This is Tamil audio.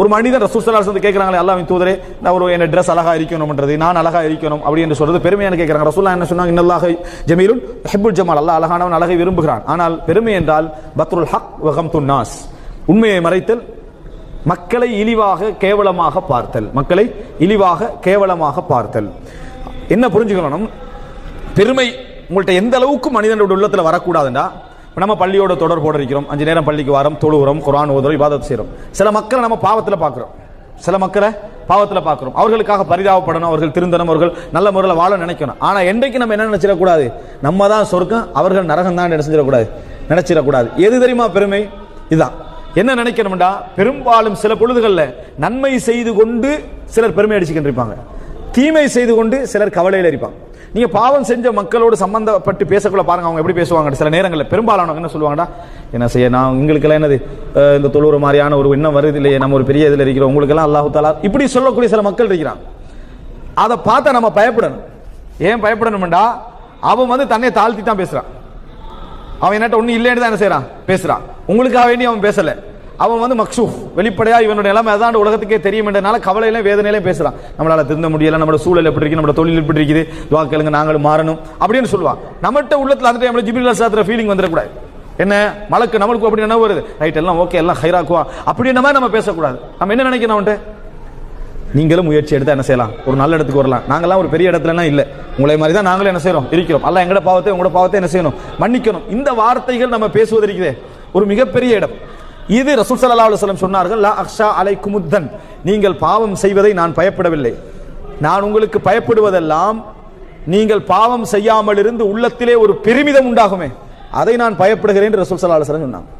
ஒரு மனிதன் ரசூசலாஸ் வந்து கேட்குறாங்களே அல்லாஹ்வின் தூதரே நான் ஒரு என்ன ட்ரெஸ் அழகாக இருக்கணும்ன்றது நான் அழகாக இருக்கணும் அப்படி என்று சொல்றது பெருமையான கேட்குறாங்க ரசூல்லா என்ன சொன்னாங்க? இன்னல்லாக ஜமீலுன் ஹெபுல் ஜமால். அல்லாஹ் அழகானவன் அழகை விரும்புகிறான். ஆனால் பெருமை என்றால் பத்ருல் ஹக் வகம் துன்னாஸ் உண்மையை மறைத்தல் மக்களை இழிவாக கேவலமாக பார்த்தல். மக்களை இழிவாக கேவலமாக பார்த்தல். என்ன புரிஞ்சுக்கணும்? பெருமை உங்கள்கிட்ட எந்த அளவுக்கு மனிதனுடைய உள்ளத்தில் வரக்கூடாதுண்டா இப்போ நம்ம பள்ளியோட தொடர்போடு இருக்கிறோம் அஞ்சு நேரம் பள்ளிக்கு வாரம் தொழுகிறோம் குரான் ஓதுறோம் விவாதத்தை செய்கிறோம் சில மக்களை நம்ம பாவத்தில் பார்க்குறோம் சில மக்களை பாவத்தில் பார்க்குறோம் அவர்களுக்காக பரிதாபப்படணும் அவர்கள் திருந்தணும் அவர்கள் நல்ல முறையில் வாழ நினைக்கணும். ஆனால் என்றைக்கு நம்ம என்ன நினச்சிடக்கூடாது? நம்ம தான் சொர்க்கம் அவர்கள் நரகம் தான் நினைச்சிடக்கூடாது நினைச்சிடக்கூடாது. எது தெரியுமா பெருமை? இதுதான் என்ன நினைக்கணும்டா? பெரும்பாலும் சில பொழுதுகளில் நன்மை செய்து கொண்டு சிலர் பெருமை அடிச்சுக்கிட்டு இருப்பாங்க. தீமை செய்து கொண்டு சிலர் கவலையில் இருப்பாங்க. நீங்க பாவம் செஞ்ச மக்களோடு சம்பந்தப்பட்டு பேசக்குள்ள பாருங்க அவங்க எப்படி பேசுவாங்க சில நேரங்களில் பெரும்பாலானவங்க என்ன சொல்லுவாங்கடா என்ன செய்ய நான் உங்களுக்கெல்லாம் என்னது? இந்த தொழுவுற மாதிரியான ஒரு எண்ணம் வருது இல்லையே நம்ம ஒரு பெரிய இதில் இருக்கிறோம் உங்களுக்கெல்லாம் அல்லாஹு தாலா இப்படி சொல்லக்கூடிய சில மக்கள் இருக்கிறாங்க. அதை பார்த்தா நம்ம பயப்படணும். ஏன் பயப்படணும்டா? அவன் வந்து தன்னை தாழ்த்தி தான் பேசுறான். அவன் என்னட்ட ஒன்றும் இல்லைன்னு தான் என்ன செய்யறான் பேசுறான். உங்களுக்காக வேண்டி அவன் பேசலை. அவன் வந்து மக்சூஃப். வெளிப்படையா இவனுடைய நிலைமை அதான் உலகத்துக்கே தெரியும் என்றனால கவலையில வேதனையில பேசுறான். நம்மளால திருந்த முடியல நம்மளோட சூழல் எப்படி இருக்கு நம்மளோட தொழில் எப்படி இருக்குது துவா கேளுங்க நாங்களும் மாறணும் அப்படின்னு சொல்லுவான். நம்மகிட்ட உள்ளத்துல அந்த டைம்ல ஜிபிரில் சாத்திர ஃபீலிங் வந்துடக்கூடாது. என்ன? மலக்கு நம்மளுக்கு அப்படி என்ன வருது? ரைட் எல்லாம் ஓகே எல்லாம் ஹைராக்குவா? அப்படின்ற மாதிரி நம்ம பேசக்கூடாது. நம்ம என்ன நினைக்கணும் அவன்கிட்ட? நீங்களும் முயற்சி எடுத்தா என்ன செய்யலாம்? ஒரு நல்ல இடத்துக்கு வரலாம். நாங்கெல்லாம் ஒரு பெரிய இடத்துலலாம் இல்லை. உங்களை மாதிரி தான் நாங்களும் என்ன செய்யறோம்? இருக்கிறோம். அல்ல எங்கட பாவத்தை உங்களோட பாவத்தை என்ன செய்யணும்? மன்னிக்கணும். இந்த வார்த்தைகள் நம்ம பேசுவது இருக்குதே ஒரு மிகப்பெரிய இடம். இது ரசூல் சல்லா அலுவலம் சொன்னார்கள் லா அக்ஷா அலைக்குமுத்தன் நீங்கள் பாவம் செய்வதை நான் பயப்படவில்லை. நான் உங்களுக்கு பயப்படுவதெல்லாம் நீங்கள் பாவம் செய்யாமல் இருந்து உள்ளத்திலே ஒரு பெருமிதம் உண்டாகுமே அதை நான் பயப்படுகிறேன் என்று ரசூல் சல்லா அலுவலம் சொன்னாங்க.